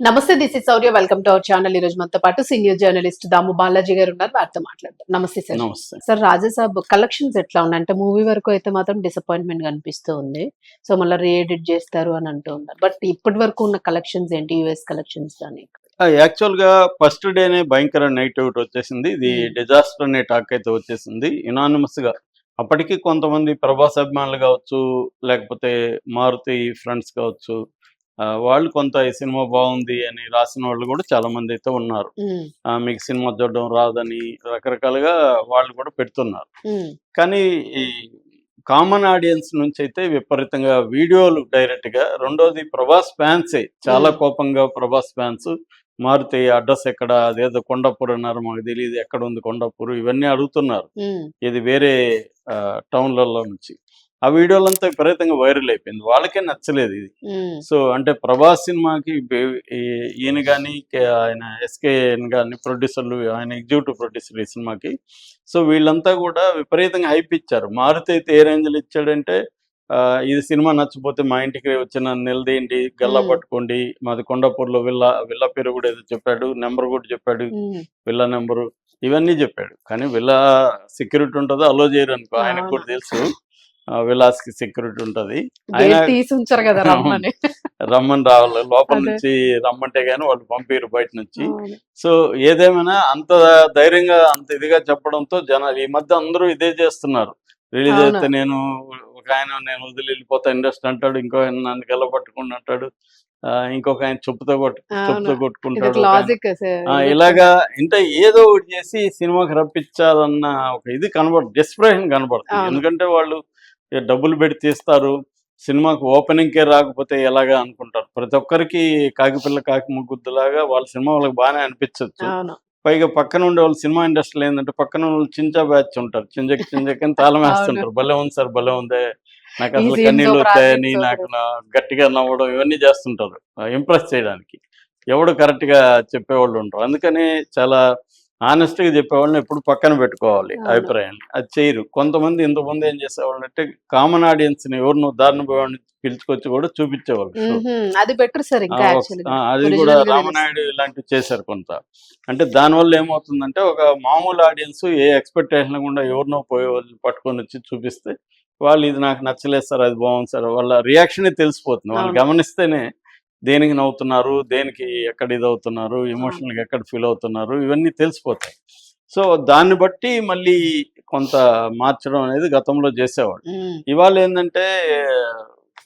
నమస్తే this is Sourya welcome to our channel ఈ రోజు మనతో పాటు సీనియర్ జర్నలిస్ట్ దాము బాలాజీ గారు ఉన్నారు. వారితో మాట్లాడదాం. నమస్తే సార్. నమస్తే. సార్ రాజాసాబ్ కలెక్షన్స్ ఎట్లా ఉన్నాయి? అంటే మూవీ వరకు అయితే మాత్రం డిసప్పాయింట్మెంట్ కనిపిస్తూ ఉంది. సో మళ్ళీ రీఎడిట్ చేస్తారు అని అంటూ ఉన్నారు. బట్ ఇప్పటి వరకు ఉన్న కలెక్షన్స్ ఏంటి? యుఎస్ కలెక్షన్స్ కానీ? యాక్చువల్గా ఫస్ట్ డేనే భయంకర నెగిటివిటీ వచ్చేసింది. ఇది Hmm. డిజాస్టర్ అనే టాక్ అయితే వచ్చేసింది. ఇనానిమస్గా. అప్పటికి కొంతమంది ప్రభాస్ అభిమానులు కావచ్చు లేకపోతే మారుతి ఫ్రెండ్స్ కావచ్చు వాళ్ళు కొంత ఈ సినిమా బాగుంది అని రాసిన వాళ్ళు కూడా చాలా మంది అయితే ఉన్నారు. ఆ, మీకు సినిమా చూడడం రాదని రకరకాలుగా వాళ్ళు కూడా పెడుతున్నారు. కానీ ఈ కామన్ ఆడియన్స్ నుంచి అయితే విపరీతంగా వీడియోలు డైరెక్ట్గా రెండోది ప్రభాస్ ఫ్యాన్సే. చాలా. కోపంగా ప్రభాస్ ఫ్యాన్స్ మారుతి అడ్రస్ ఎక్కడ? అదేదో కొండపూర్ అన్నారు మాకు తెలియదు ఎక్కడ ఉంది కొండపూర్? ఇవన్నీ అడుగుతున్నారు. ఇది వేరే టౌన్లలో నుంచి. ఆ వీడియోలంతా విపరీతంగా వైరల్ అయిపోయింది. వాళ్ళకే నచ్చలేదు ఇది. సో అంటే ప్రభాస్ సినిమాకి ఈయన కానీ ఆయన ఎస్కేఎన్ కానీ ప్రొడ్యూసర్లు ఆయన ఎగ్జిక్యూటివ్ ప్రొడ్యూసర్ ఈ సినిమాకి. సో వీళ్ళంతా కూడా విపరీతంగా హైప్ ఇచ్చారు. మారుతి అయితే ఏ రేంజ్లు ఇచ్చాడంటే ఆ, ఇది సినిమా నచ్చపోతే మా ఇంటికి వచ్చి నన్ను నిలదీయండి గల్లా. పట్టుకోండి. మాది కొండపూర్లో విల్లా విల్లా పేరు కూడా ఏదో చెప్పాడు నెంబర్ కూడా చెప్పాడు విల్లా నెంబరు. ఇవన్నీ చెప్పాడు. కానీ విల్లా సెక్యూరిటీ ఉంటుందో అలో చేయరు అనుకో ఆయనకు కూడా తెలుసు. విలాస్కి సెక్యూరిటీ ఉంటది. కదా రమ్మని. రమ్మని రావాలి. లోపల. నుంచి రమ్మంటే గానీ వాళ్ళు పంపిరు బయట నుంచి. సో ఏదేమైనా అంత ధైర్యంగా అంత ఇదిగా చెప్పడంతో జనాలు ఈ మధ్య అందరూ ఇదే చేస్తున్నారు. రిలీజ్. అయితే నేను ఒక ఆయన నేను వదిలి వెళ్ళిపోతా ఇండస్ట్రీ అంటాడు ఇంకో ఆయన నన్ను గెల్ల పట్టుకుని అంటాడు ఇంకొక ఆయన చెప్పుతో కొట్టు చెప్పుతో కొట్టుకుంటాడు ఇలాగా అంటే ఏదో ఒకటి చేసి సినిమాకి రప్పించాలన్న ఒక ఇది కనబడుతుంది డెస్పరేషన్ కనబడుతుంది. ఎందుకంటే వాళ్ళు డబ్బులు పెట్టి తీస్తారు సినిమాకి ఓపెనింగ్ కే రాకపోతే ఎలాగా అనుకుంటారు? ప్రతి ఒక్కరికి కాకిపిల్ల కాకి ముగ్గుద్దులాగా వాళ్ళ సినిమా వాళ్ళకి బాగానే అనిపించవచ్చు పైగా పక్కన ఉండే వాళ్ళు సినిమా ఇండస్ట్రీలో ఏంటంటే పక్కన వాళ్ళు చించా బ్యాచ్ ఉంటారు. చింజకి చింజకి అని తాళం వేస్తుంటారు. భలే ఉంది సార్ భలే ఉంది. నాకు అసలు కన్నీళ్ళు project నాకు గట్టిగా నవ్వడం ఇవన్నీ చేస్తుంటారు. ఇంప్రెస్ చేయడానికి. ఎవడు కరెక్ట్గా చెప్పేవాళ్ళు ఉంటారు. అందుకని చాలా ఆనెస్ట్గా చెప్పేవాళ్ళని ఎప్పుడు పక్కన పెట్టుకోవాలి. అభిప్రాయాన్ని అది చేయరు. కొంతమంది ఇంతకుముందు ఏం చేసేవాళ్ళు అంటే కామన్ ఆడియన్స్ని ఎవరినో దారిని పోయేవాడిని పిలుచుకొచ్చి కూడా చూపించేవాళ్ళు. అది బెటర్ సార్ అది కూడా రామనాయుడు ఇలాంటివి చేశారు కొంత. అంటే దానివల్ల ఏమవుతుందంటే ఒక మామూలు ఆడియన్స్ ఏ ఎక్స్పెక్టేషన్ కూడా ఎవరినో పోయే వాళ్ళు పట్టుకొని వచ్చి చూపిస్తే వాళ్ళు ఇది నాకు నచ్చలేదు సార్ అది బాగుంది సార్ వాళ్ళ రియాక్షన్ తెలిసిపోతుంది. వాళ్ళు. గమనిస్తేనే దేనికి నవ్వుతున్నారు దేనికి ఎక్కడ ఇది అవుతున్నారు ఎమోషనల్గా ఎక్కడ ఫీల్ అవుతున్నారు ఇవన్నీ తెలిసిపోతాయి. సో దాన్ని బట్టి మళ్ళీ కొంత మార్చడం అనేది గతంలో చేసేవాళ్ళు. ఇవాళ ఏంటంటే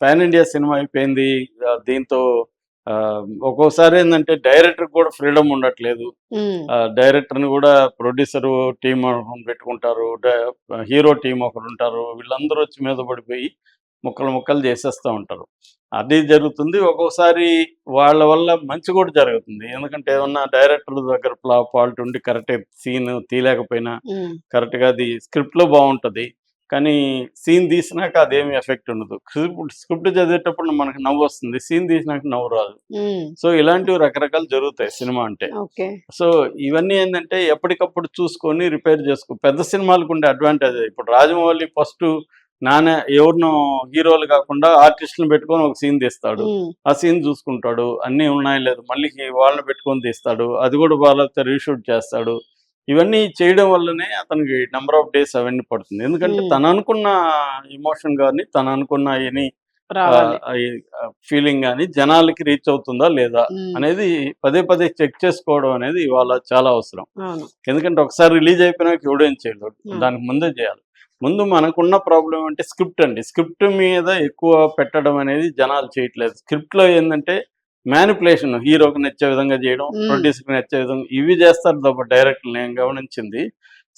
పాన్ ఇండియా సినిమా అయిపోయింది. దీంతో ఒక్కోసారి ఏంటంటే డైరెక్టర్ కూడా ఫ్రీడమ్ ఉండట్లేదు. డైరెక్టర్ని కూడా ప్రొడ్యూసర్ టీం పెట్టుకుంటారు హీరో టీం ఒకరు ఉంటారు వీళ్ళందరూ వచ్చి మీద పడిపోయి ముక్కలు ముక్కలు చేసేస్తూ ఉంటారు. అది జరుగుతుంది. ఒక్కోసారి వాళ్ళ వల్ల మంచి కూడా జరుగుతుంది. ఎందుకంటే ఏమన్నా డైరెక్టర్ దగ్గర ఫాల్ట్ ఉండి కరెక్ట్ సీన్ తీయలేకపోయినా కరెక్ట్గా అది స్క్రిప్ట్లో బాగుంటుంది. కానీ సీన్ తీసినాక అదేమి ఎఫెక్ట్ ఉండదు. స్క్రిప్ట్ స్క్రిప్ట్ చదివేటప్పుడు మనకు నవ్వు వస్తుంది. సీన్ తీసినాక నవ్వు రాదు. సో ఇలాంటివి రకరకాలు జరుగుతాయి సినిమా అంటే. సో ఇవన్నీ ఏంటంటే ఎప్పటికప్పుడు చూసుకొని రిపేర్ చేసుకో పెద్ద సినిమాలకు ఉండే అడ్వాంటేజ్. ఇప్పుడు రాజమౌళి ఫస్ట్ నాన్న ఎవరినో హీరోలు కాకుండా ఆర్టిస్టులను పెట్టుకొని ఒక సీన్ తీస్తాడు. ఆ సీన్ చూసుకుంటాడు. అన్నీ ఉన్నాయి లేదు మళ్ళీ వాళ్ళని పెట్టుకొని తీస్తాడు. అది కూడా వాళ్ళతో రీషూట్ చేస్తాడు. ఇవన్నీ చేయడం వల్లనే అతనికి నెంబర్ ఆఫ్ డేస్ అవన్నీ పడుతుంది. ఎందుకంటే. తను అనుకున్న ఇమోషన్ కానీ తను అనుకున్న ఎనీ ఫీలింగ్ కానీ జనాలకి రీచ్ అవుతుందా లేదా. అనేది పదే పదే చెక్ చేసుకోవడం అనేది ఇవాళ చాలా అవసరం. ఎందుకంటే ఒకసారి రిలీజ్ అయిపోయినాక ఎవడేం చేయలేడు Hmm. దానికి ముందే చేయాలి. ముందు మనకున్న ప్రాబ్లం అంటే స్క్రిప్ట్ అండి. స్క్రిప్ట్ మీద ఎక్కువ పెట్టడం అనేది జనాలు చేయట్లేదు. స్క్రిప్ట్లో ఏంటంటే మ్యానిపులేషన్ హీరోకి నచ్చే విధంగా చేయడం. ప్రొడ్యూసర్కి నచ్చే విధంగా ఇవి చేస్తారు తప్ప డైరెక్టర్ నేను గమనించింది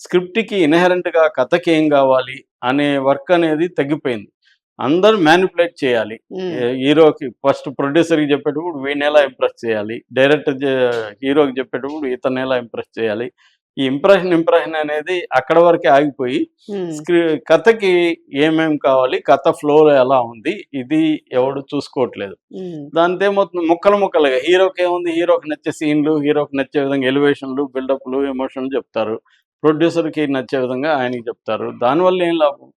స్క్రిప్ట్కి ఇన్హెరెంట్గా కథకి ఏం కావాలి అనే వర్క్ అనేది తగ్గిపోయింది. అందరూ మ్యానిపులేట్ చేయాలి. హీరోకి ఫస్ట్ ప్రొడ్యూసర్కి చెప్పేటప్పుడు వీడిని ఎలా ఇంప్రెస్ చేయాలి? డైరెక్టర్ హీరోకి చెప్పేటప్పుడు ఇతను ఎలా ఇంప్రెస్ చేయాలి? ఈ ఇంప్రెషన్ ఇంప్రెషన్ అనేది అక్కడ వరకే ఆగిపోయి కథకి ఏమేం కావాలి? కథ ఫ్లోలో ఎలా ఉంది? ఇది ఎవడు చూసుకోవట్లేదు. దాంతో ఏమవుతుంది? ముక్కలు ముక్కలుగా హీరోకి ఏముంది? హీరోకి నచ్చే సీన్లు హీరోకి నచ్చే విధంగా ఎలివేషన్లు బిల్డప్లు ఎమోషన్లు చెప్తారు. ప్రొడ్యూసర్కి నచ్చే విధంగా ఆయనకి చెప్తారు. దానివల్ల ఏం లాభం?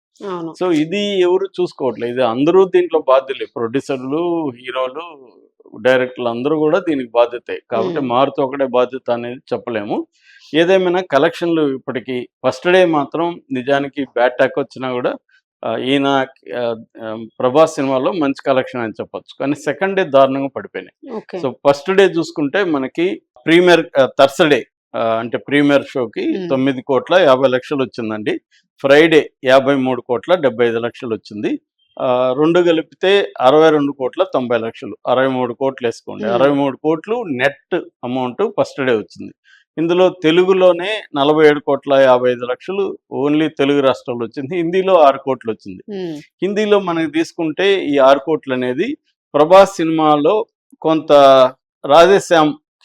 సో ఇది ఎవరు చూసుకోవట్లేదు ఇది అందరూ దీంట్లో బాధ్యులే. ప్రొడ్యూసర్లు హీరోలు డైరెక్టర్లు అందరూ కూడా దీనికి బాధ్యతే. కాబట్టి. మారుతూ ఒకటే బాధ్యత అనేది చెప్పలేము. ఏదేమైనా కలెక్షన్లు ఇప్పటికి ఫస్ట్ డే మాత్రం నిజానికి బ్యాట్ టాక్ వచ్చినా కూడా ఈయన ప్రభాస్ సినిమాలో మంచి కలెక్షన్ అని చెప్పొచ్చు. కానీ సెకండ్ డే దారుణంగా పడిపోయినాయి. సో ఫస్ట్ డే చూసుకుంటే మనకి ప్రీమియర్ థర్స్డే అంటే ప్రీమియర్ షోకి. తొమ్మిది కోట్ల యాభై లక్షలు వచ్చిందండి. ఫ్రైడే యాభై మూడు కోట్ల డెబ్బై ఐదు లక్షలు వచ్చింది. రెండు కలిపితే అరవై రెండు కోట్ల తొంభై లక్షలు. అరవై మూడు కోట్లు వేసుకోండి. అరవై మూడు కోట్లు నెట్ అమౌంట్ ఫస్ట్ డే వచ్చింది. ఇందులో తెలుగులోనే నలభై ఏడు కోట్ల యాభై ఐదు లక్షలు ఓన్లీ తెలుగు రాష్ట్రాల్లో వచ్చింది. హిందీలో ఆరు కోట్లు వచ్చింది. హిందీలో మనకి తీసుకుంటే ఈ ఆరు కోట్లు అనేది ప్రభాస్ సినిమాలో కొంత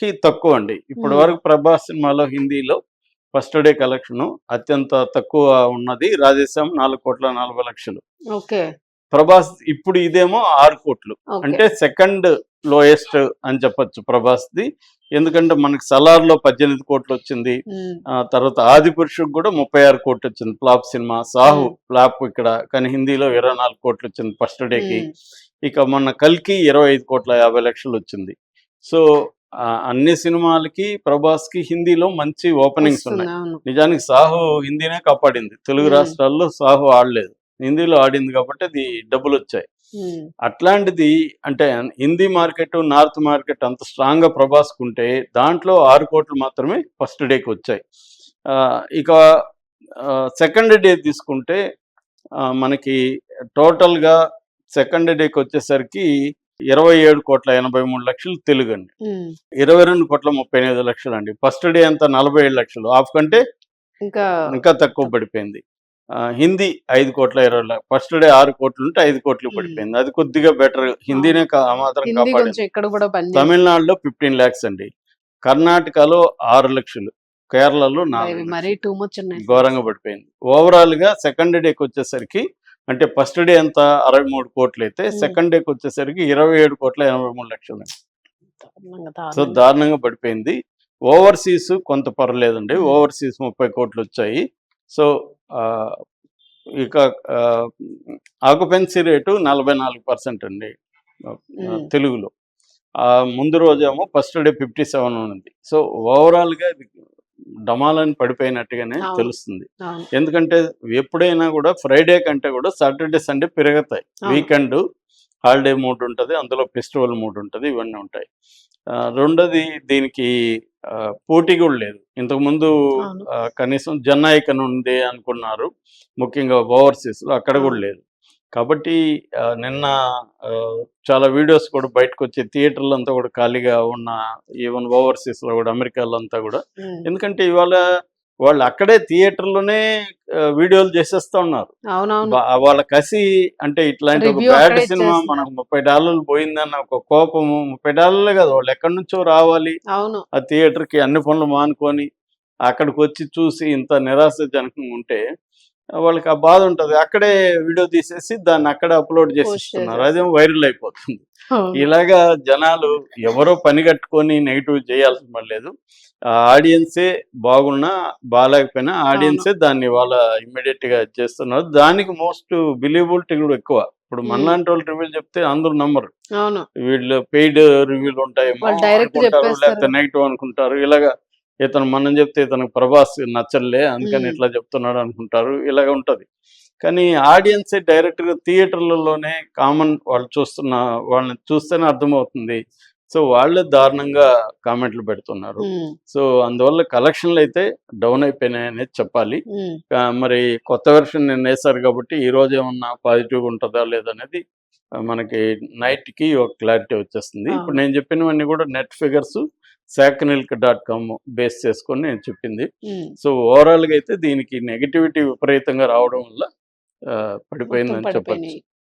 రాధేశ్యామ్కి తక్కువ అండి. ఇప్పటి. వరకు ప్రభాస్ సినిమాలో హిందీలో ఫస్ట్ డే కలెక్షన్ అత్యంత తక్కువ ఉన్నది రాధేశ్యామ్ నాలుగు కోట్ల నలభై లక్షలు. ఓకే. ప్రభాస్ ఇప్పుడు ఇదేమో ఆరు కోట్లు. అంటే సెకండ్ లోయెస్ట్ అని చెప్పొచ్చు ప్రభాస్ది. ఎందుకంటే మనకి సలార్లో పద్దెనిమిది కోట్లు వచ్చింది. తర్వాత ఆది పురుషుకు కూడా ముప్పై ఆరు కోట్లు వచ్చింది ఫ్లాప్ సినిమా. సాహు. ఫ్లాప్ ఇక్కడ కానీ హిందీలో ఇరవై నాలుగు కోట్లు వచ్చింది ఫస్ట్ డేకి. ఇక మొన్న కల్కి ఇరవై ఐదు కోట్ల యాభై లక్షలు వచ్చింది. సో అన్ని సినిమాలకి ప్రభాస్కి హిందీలో మంచి ఓపెనింగ్స్ ఉన్నాయి. నిజానికి సాహు హిందీనే కాపాడింది. తెలుగు. రాష్ట్రాల్లో సాహు ఆడలేదు. హిందీలో ఆడింది కాబట్టి అది డబ్బులు వచ్చాయి. అట్లాంటిది అంటే హిందీ మార్కెట్ నార్త్ మార్కెట్ అంత స్ట్రాంగ్గా ప్రభాస్ ఉంటే దాంట్లో ఆరు కోట్లు మాత్రమే ఫస్ట్ డేకి వచ్చాయి. ఆ, ఇక సెకండ్ డే తీసుకుంటే మనకి టోటల్గా సెకండ్ డేకి వచ్చేసరికి ఇరవై ఏడు కోట్ల ఎనభై మూడు లక్షలు తెలుగు అండి ఇరవై రెండు కోట్ల ముప్పై ఎనిమిది లక్షలు అండి. ఫస్ట్ డే అంతా నలభై ఏడు లక్షలు. హాఫ్ కంటే ఇంకా ఇంకా తక్కువ పడిపోయింది. హిందీ ఐదు కోట్ల ఇరవై ఫస్ట్ డే ఆరు కోట్లు ఉంటే ఐదు కోట్లు. పడిపోయింది. అది కొద్దిగా బెటర్. హిందీనే మాత్రం కాపాడింది తమిళనాడులో ఫిఫ్టీన్ ల్యాక్స్ అండి. కర్ణాటకలో ఆరు లక్షలు. కేరళలో నాలుగు మరీ లక్షలు. టూ మచ్ ఉన్నాయి. ఘోరంగా పడిపోయింది. ఓవరాల్గా సెకండ్ డేకి వచ్చేసరికి అంటే ఫస్ట్ డే అంత అరవై మూడు కోట్లు అయితే. సెకండ్ డేకి వచ్చేసరికి ఇరవై ఏడు కోట్ల ఎనభై మూడు లక్షలు. సో దారుణంగా. పడిపోయింది. ఓవర్సీస్ కొంత పర్లేదండి. ఓవర్సీస్ ముప్పై కోట్లు వచ్చాయి. సో ఇక ఆక్యుపెన్సీ రేటు నలభై నాలుగు పర్సెంట్ అండి. తెలుగులో. ముందు రోజేమో ఫస్ట్ డే ఫిఫ్టీ సెవెన్ ఉంది సో ఓవరాల్గా ఇది డమాలని పడిపోయినట్టుగానే. తెలుస్తుంది. ఎందుకంటే ఎప్పుడైనా కూడా ఫ్రైడే కంటే కూడా సాటర్డే సండే పెరుగుతాయి. వీకెండ్ హాలిడే మూడ్ ఉంటుంది అందులో ఫెస్టివల్ మూడ్ ఉంటుంది ఇవన్నీ ఉంటాయి. రెండోది దీనికి పోటీ కూడా లేదు. ఇంతకుముందు కనీసం జన్నాయికన్ ఉంది అనుకున్నారు. ముఖ్యంగా ఓవర్సీస్లో అక్కడ కూడా లేదు. కాబట్టి నిన్న చాలా వీడియోస్ కూడా బయటకు వచ్చి థియేటర్లు అంతా కూడా ఖాళీగా ఉన్న ఈవెన్ ఓవర్సీస్లో కూడా అమెరికాలో అంతా కూడా ఎందుకంటే ఇవాళ వాళ్ళు అక్కడే థియేటర్లోనే వీడియోలు చేసేస్తా ఉన్నారు. వాళ్ళ కసి అంటే ఇట్లాంటి ఒక బ్యాడ్ సినిమా. మనకు ముప్పై డాలర్లు పోయిందన్న ఒక కోపము ముప్పై డాలర్లే కదా వాళ్ళు ఎక్కడి నుంచో రావాలి. అవును. ఆ థియేటర్కి అన్ని పనులు మానుకొని అక్కడికి వచ్చి చూసి ఇంత నిరాశజనకంగా ఉంటే వాళ్ళకి ఆ బాధ ఉంటుంది. అక్కడే వీడియో తీసేసి దాన్ని అక్కడే అప్లోడ్ చేసి Post ఇస్తున్నారు చేసేస్తారు. అదేమో వైరల్ అయిపోతుంది. ఇలాగా జనాలు ఎవరో పని కట్టుకొని నెగిటివ్ చేయాల్సిన పని లేదు. ఆ ఆడియన్సే బాగున్నా బాగాలేకపోయినా ఆడియన్సే దాన్ని వాళ్ళ ఇమ్మీడియట్గా చేస్తున్నారు. దానికి మోస్ట్ బిలీవబిలిటీ కూడా ఎక్కువ. ఇప్పుడు. మనలాంటి వాళ్ళు రివ్యూలు చెప్తే అందరూ నమ్మరు. వీళ్ళు పెయిడ్ రివ్యూలు ఉంటాయి. లేకపోతే నెగిటివ్ అనుకుంటారు. ఇలాగా ఇతను మనం చెప్తే ఇతనికి ప్రభాస్ నచ్చలే అందుకని. ఇట్లా చెప్తున్నాడు అనుకుంటారు ఇలాగ ఉంటది. కానీ ఆడియన్సే డైరెక్ట్గా థియేటర్లలోనే కామన్ వాళ్ళు చూస్తున్న వాళ్ళని చూస్తేనే అర్థమవుతుంది. సో వాళ్ళే దారుణంగా కామెంట్లు పెడుతున్నారు. సో అందువల్ల కలెక్షన్లు అయితే డౌన్ అయిపోయినాయి అనేది చెప్పాలి మరి కొత్త వెర్షన్ నేను వేశారు కాబట్టి ఈ రోజు ఏమన్నా పాజిటివ్ ఉంటుందా లేదనేది మనకి నైట్కి ఒక క్లారిటీ వచ్చేస్తుంది. ఇప్పుడు నేను చెప్పినవన్నీ కూడా net figures Sacnilk dot com base చేసుకొని నేను చెప్పింది. సో ఓవరాల్గా అయితే దీనికి నెగటివిటీ విపరీతంగా రావడం వల్ల పడిపోయిందని చెప్పచ్చు.